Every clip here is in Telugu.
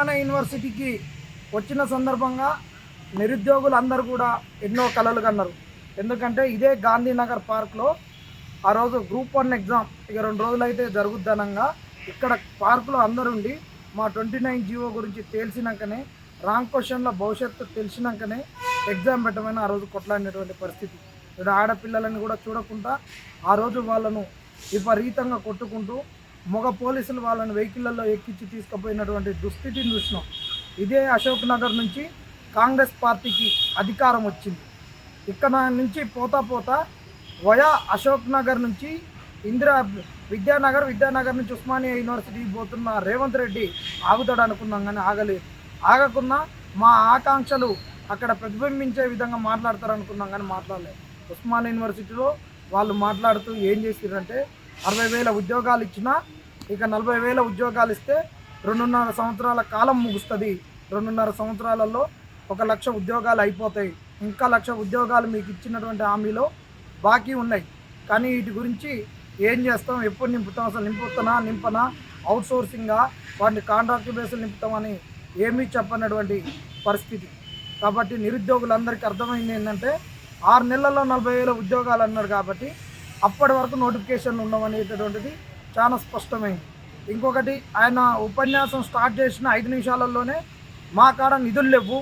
తెలంగాణ యూనివర్సిటీకి వచ్చిన సందర్భంగా నిరుద్యోగులందరూ కూడా ఎన్నో కలలు కన్నారు. ఎందుకంటే ఇదే గాంధీనగర్ పార్క్లో ఆ రోజు గ్రూప్ వన్ ఎగ్జామ్ ఇక రెండు రోజులైతే జరుగుద్దనంగా ఇక్కడ పార్కులో అందరుండి మా ట్వంటీ నైన్ జీవో గురించి తెలిసినాకనే రాంగ్ క్వశ్చన్ల భవిష్యత్తు తెలిసినాకనే ఎగ్జామ్ పెట్టమని ఆ రోజు కొట్లాడినటువంటి పరిస్థితి. ఇక్కడ ఆడపిల్లలని కూడా చూడకుండా ఆ రోజు వాళ్ళను విపరీతంగా కొట్టుకుంటూ మగ పోలీసులు వాళ్ళని వెహికల్లో ఎక్కించి తీసుకుపోయినటువంటి దుస్థితిని చూసినాం. ఇదే అశోక్ నగర్ నుంచి కాంగ్రెస్ పార్టీకి అధికారం వచ్చింది. ఇక్కడ నుంచి పోతా పోతా వయా అశోక్ నగర్ నుంచి ఇందిరా విద్యానగర్ విద్యానగర్ నుంచి ఉస్మానియా యూనివర్సిటీకి పోతున్న రేవంత్ రెడ్డి ఆగుతాడు అనుకున్నాం కానీ ఆగలేదు. ఆగకున్నా మా ఆకాంక్షలు అక్కడ ప్రతిబింబించే విధంగా మాట్లాడతారు అనుకున్నాం కానీ మాట్లాడలేదు. ఉస్మానియా యూనివర్సిటీలో వాళ్ళు మాట్లాడుతూ ఏం చేసిరంటే అరవై వేల ఉద్యోగాలు ఇచ్చినా ఇక నలభై వేల ఉద్యోగాలు ఇస్తే రెండున్నర సంవత్సరాల కాలం ముగుస్తుంది. రెండున్నర సంవత్సరాలలో ఒక లక్ష ఉద్యోగాలు అయిపోతాయి. ఇంకా లక్ష ఉద్యోగాలు మీకు ఇచ్చినటువంటి హామీలో బాకీ ఉన్నాయి. కానీ వీటి గురించి ఏం చేస్తాం? ఎప్పుడు నింపుతాం? అసలు నింపుతున్నా నింపనా? అవుట్సోర్సింగా వాటిని కాంట్రాక్ట్ బేస్లు నింపుతామని ఏమీ చెప్పనటువంటి పరిస్థితి. కాబట్టి నిరుద్యోగులందరికీ అర్థమైంది ఏంటంటే ఆరు నెలల్లో నలభై వేల ఉద్యోగాలు అన్నారు కాబట్టి అప్పటి వరకు నోటిఫికేషన్లు ఉండవనేటటువంటిది చాలా స్పష్టమైంది ఇంకొకటి ఆయన ఉపన్యాసం స్టార్ట్ చేసిన ఐదు నిమిషాలలోనే మా కాడ నిధులు లేవు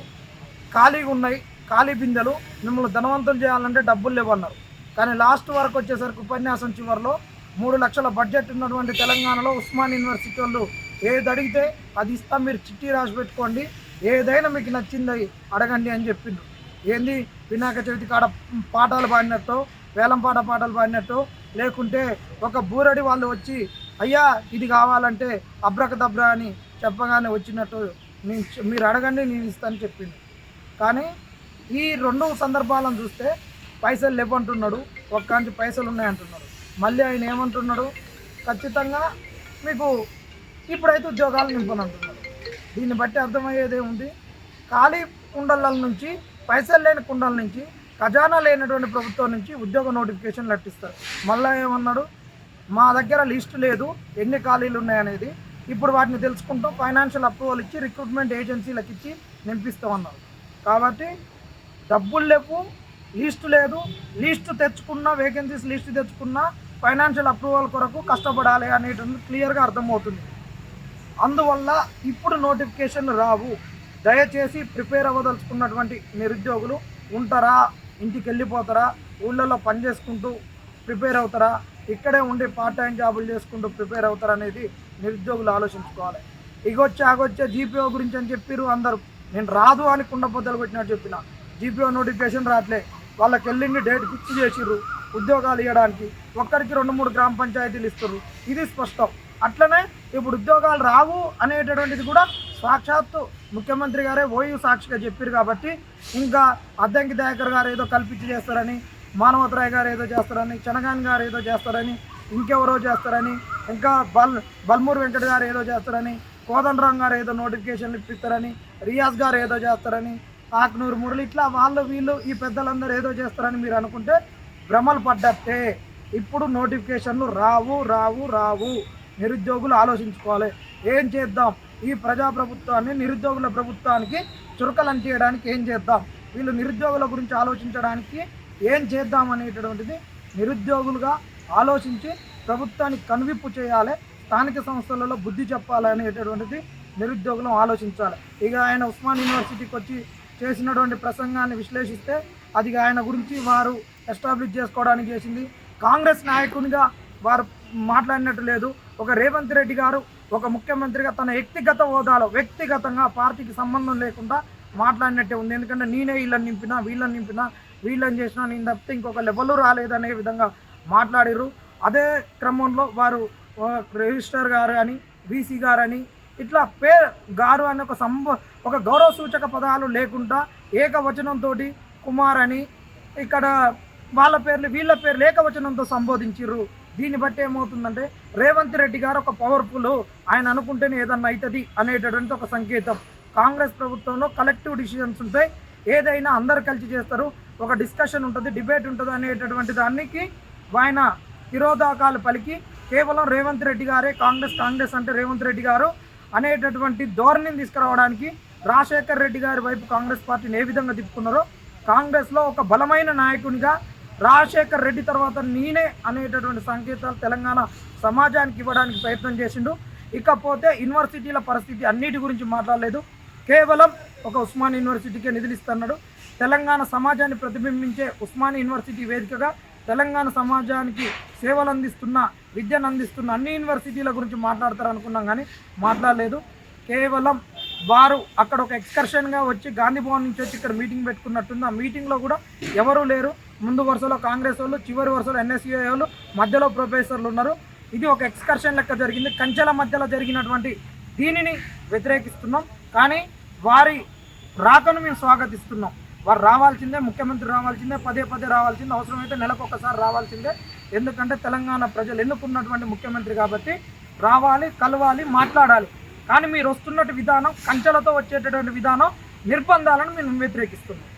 ఖాళీగా ఉన్నాయి ఖాళీ బిందెలు మిమ్మల్ని ధనవంతులు చేయాలంటే డబ్బులు లేవు అన్నారు. కానీ లాస్ట్ వరకు వచ్చేసరికి ఉపన్యాసం చివరిలో మూడు లక్షల బడ్జెట్ ఉన్నటువంటి తెలంగాణలో ఉస్మాన్ యూనివర్సిటీ వాళ్ళు ఏది అడిగితే అది ఇస్తాం మీరు చిట్టి రాసి పెట్టుకోండి ఏదైనా మీకు నచ్చింది అడగండి అని చెప్పిండు ఏంది? వినాయక చవితి కాడ పాటలు పాడినట్టు వేలం పాట పాటలు పాడినట్టు లేకుంటే ఒక బూరడి వాళ్ళు వచ్చి అయ్యా ఇది కావాలంటే అబ్రకదబ్రా అని చెప్పగానే వచ్చినట్టు నేను మీరు అడగండి నేను ఇస్తాను చెప్పింది కానీ ఈ రెండు సందర్భాలను చూస్తే పైసలు లేవంటున్నాడు ఒక్కాంచి పైసలు ఉన్నాయంటున్నాడు. మళ్ళీ ఆయన ఏమంటున్నాడు? ఖచ్చితంగా మీకు ఇప్పుడైతే ఉద్యోగాలు నింపనంటున్నాడు. దీన్ని బట్టి అర్థమయ్యేదే ఉంది ఖాళీ కుండల నుంచి పైసలు లేని కుండల నుంచి ఖజానా లేనటువంటి ప్రభుత్వం నుంచి ఉద్యోగ నోటిఫికేషన్ లెట్టిస్తారు మళ్ళీ ఏమన్నాడు? మా దగ్గర లిస్ట్ లేదు ఎన్ని ఖాళీలు ఉన్నాయనేది ఇప్పుడు వాటిని తెలుసుకుంటాం ఫైనాన్షియల్ అప్రూవల్ ఇచ్చి రిక్రూట్మెంట్ ఏజెన్సీలకు ఇచ్చి నింపిస్తామన్నారు. కాబట్టి డబ్బులు లేవు లిస్టు లేదు. లీస్టు తెచ్చుకున్న వేకెన్సీస్ లిస్ట్ తెచ్చుకున్న ఫైనాన్షియల్ అప్రూవల్ కొరకు కష్టపడాలి అనేటువంటి క్లియర్గా అర్థమవుతుంది. అందువల్ల ఇప్పుడు నోటిఫికేషన్ రావు. దయచేసి ప్రిపేర్ అవ్వదలుచుకున్నటువంటి నిరుద్యోగులు ఉంటారా? ఇంటికి వెళ్ళిపోతారా ఊళ్ళలో పని చేసుకుంటూ ప్రిపేర్ అవుతారా? ఇక్కడే ఉండి పార్ట్ టైం జాబులు చేసుకుంటూ ప్రిపేర్ అవుతారా అనేది నిరుద్యోగులు ఆలోచించుకోవాలి. ఇగొచ్చే ఆగొచ్చే జీపీఓ గురించి అని చెప్పిర్రు అందరూ. నేను రాదు అని కుండబద్దలు కొట్టినట్టు చెప్పిన. జీపీఓ నోటిఫికేషన్ రావట్లే వాళ్ళకి వెళ్ళింది డేట్ ఫిక్స్ చేసిర్రు ఉద్యోగాలు ఇవ్వడానికి ఒక్కరికి రెండు మూడు గ్రామ పంచాయతీలు ఇస్తారు ఇది స్పష్టం. అట్లనే ఇప్పుడు ఉద్యోగాలు రావు అనేటటువంటిది కూడా సాక్షాత్తు ముఖ్యమంత్రి గారే ఓయూ సాక్షిగా చెప్పారు కాబట్టి ఇంకా అద్దంకి దయాకర్ గారు ఏదో కల్పించి చేస్తారని మానవతరాయ్ గారు ఏదో చేస్తారని చనగాన్ గారు ఏదో చేస్తారని ఇంకెవరో చేస్తారని ఇంకా బల్ బల్మూరు వెంకట గారు ఏదో చేస్తారని కోదండరాం గారు ఏదో నోటిఫికేషన్లు ఇప్పిస్తారని రియాజ్ గారు ఏదో చేస్తారని ఆకునూరు మురళి ఇట్లా వాళ్ళు వీళ్ళు ఈ పెద్దలందరూ ఏదో చేస్తారని మీరు అనుకుంటే భ్రమలు పడ్డట్టే. ఇప్పుడు నోటిఫికేషన్లు రావు రావు రావు. నిరుద్యోగులు ఆలోచించుకోవాలి. ఏం చేద్దాం? ఈ ప్రజాప్రభుత్వాన్ని నిరుద్యోగుల ప్రభుత్వానికి చురకలు చేయడానికి ఏం చేద్దాం? వీళ్ళు నిరుద్యోగుల గురించి ఆలోచించడానికి ఏం చేద్దాం అనేటటువంటిది నిరుద్యోగులుగా ఆలోచించి ప్రభుత్వానికి కనువిప్పు చేయాలి స్థానిక సంస్థలలో బుద్ధి చెప్పాలి అనేటటువంటిది నిరుద్యోగులు ఆలోచించాలి. ఇక ఆయన ఉస్మాన్ యూనివర్సిటీకి వచ్చి చేసినటువంటి ప్రసంగాన్ని విశ్లేషిస్తే అది ఆయన గురించి వారు ఎస్టాబ్లిష్ చేసుకోవడానికి చేసింది. కాంగ్రెస్ నాయకునిగా వారు మాట్లాడినట్టు లేదు. ఒక రేవంత్ రెడ్డి గారు ఒక ముఖ్యమంత్రిగా తన వ్యక్తిగత హోదాలో వ్యక్తిగతంగా పార్టీకి సంబంధం లేకుండా మాట్లాడినట్టే ఉంది. ఎందుకంటే నేనే వీళ్ళని నింపినా వీళ్ళని నింపినా వీళ్ళని చేసినా నేను తప్పితే ఇంకొక లెవెల్ రాలేదనే విధంగా మాట్లాడారు అదే క్రమంలో వారు రిజిస్టర్ గారు అని బీసీ గారు అని ఇట్లా పే గారు అనే ఒక సంబ ఒక గౌరవ సూచక పదాలు లేకుండా ఏకవచనంతో కుమార్ అని ఇక్కడ వాళ్ళ పేర్లు వీళ్ళ పేర్లు ఏకవచనంతో సంబోధించిర్రు. దీన్ని బట్టి ఏమవుతుందంటే రేవంత్ రెడ్డి గారు ఒక పవర్ఫుల్ ఆయన అనుకుంటేనే ఏదన్నా అవుతుంది అనేటటువంటి ఒక సంకేతం. కాంగ్రెస్ ప్రభుత్వంలో కలెక్టివ్ డిసిషన్స్ ఉంటాయి ఏదైనా అందరు కలిసి చేస్తారు. ఒక డిస్కషన్ ఉంటుంది డిబేట్ ఉంటుంది అనేటటువంటి దానికి ఆయన తిరోధాకాలు పలికి కేవలం రేవంత్ రెడ్డి గారే కాంగ్రెస్ కాంగ్రెస్ అంటే రేవంత్ రెడ్డి గారు అనేటటువంటి ధోరణిని తీసుకురావడానికి రాజశేఖర్ రెడ్డి గారి వైపు కాంగ్రెస్ పార్టీని ఏ విధంగా తిప్పుకున్నారో కాంగ్రెస్లో ఒక బలమైన నాయకునిగా రాజశేఖర్ రెడ్డి తర్వాత నేనే అనేటటువంటి సంకేతాలు తెలంగాణ సమాజానికి ఇవ్వడానికి ప్రయత్నం చేసిండు. ఇకపోతే యూనివర్సిటీల పరిస్థితి అన్నిటి గురించి మాట్లాడలేదు. కేవలం ఒక ఉస్మాన్ యూనివర్సిటీకే నిధులిస్తున్నాడు తెలంగాణ సమాజాన్ని ప్రతిబింబించే ఉస్మాన్ యూనివర్సిటీ వేదికగా తెలంగాణ సమాజానికి సేవలు అందిస్తున్న విద్యను అందిస్తున్న అన్ని యూనివర్సిటీల గురించి మాట్లాడతారు అనుకున్నాం కానీ మాట్లాడలేదు. కేవలం వారు అక్కడ ఒక ఎక్స్కర్షన్గా వచ్చి గాంధీ భవన్ నుంచి వచ్చి ఇక్కడ మీటింగ్ పెట్టుకున్నట్టుంది. ఆ మీటింగ్లో కూడా ఎవరూ లేరు. ముందు వరుసలో కాంగ్రెస్ వాళ్ళు చివరి వరుసలో ఎన్ఎస్యూఐ వాళ్ళు మధ్యలో ప్రొఫెసర్లు ఉన్నారు. ఇది ఒక ఎక్స్కర్షన్ లెక్క జరిగింది. కంచెల మధ్యలో జరిగినటువంటి దీనిని వ్యతిరేకిస్తున్నాం. కానీ వారి రాకను మేము స్వాగతిస్తున్నాం. వారు రావాల్సిందే ముఖ్యమంత్రి రావాల్సిందే పదే పదే రావాల్సిందే. అవసరమైతే నెలకు ఒకసారి రావాల్సిందే. ఎందుకంటే తెలంగాణ ప్రజలు ఎన్నుకున్నటువంటి ముఖ్యమంత్రి కాబట్టి రావాలి కలవాలి మాట్లాడాలి. కానీ మీరు వస్తున్నట్టు విధానం కంచెలతో వచ్చేటటువంటి విధానం నిర్బంధాలను మేము వ్యతిరేకిస్తున్నాం.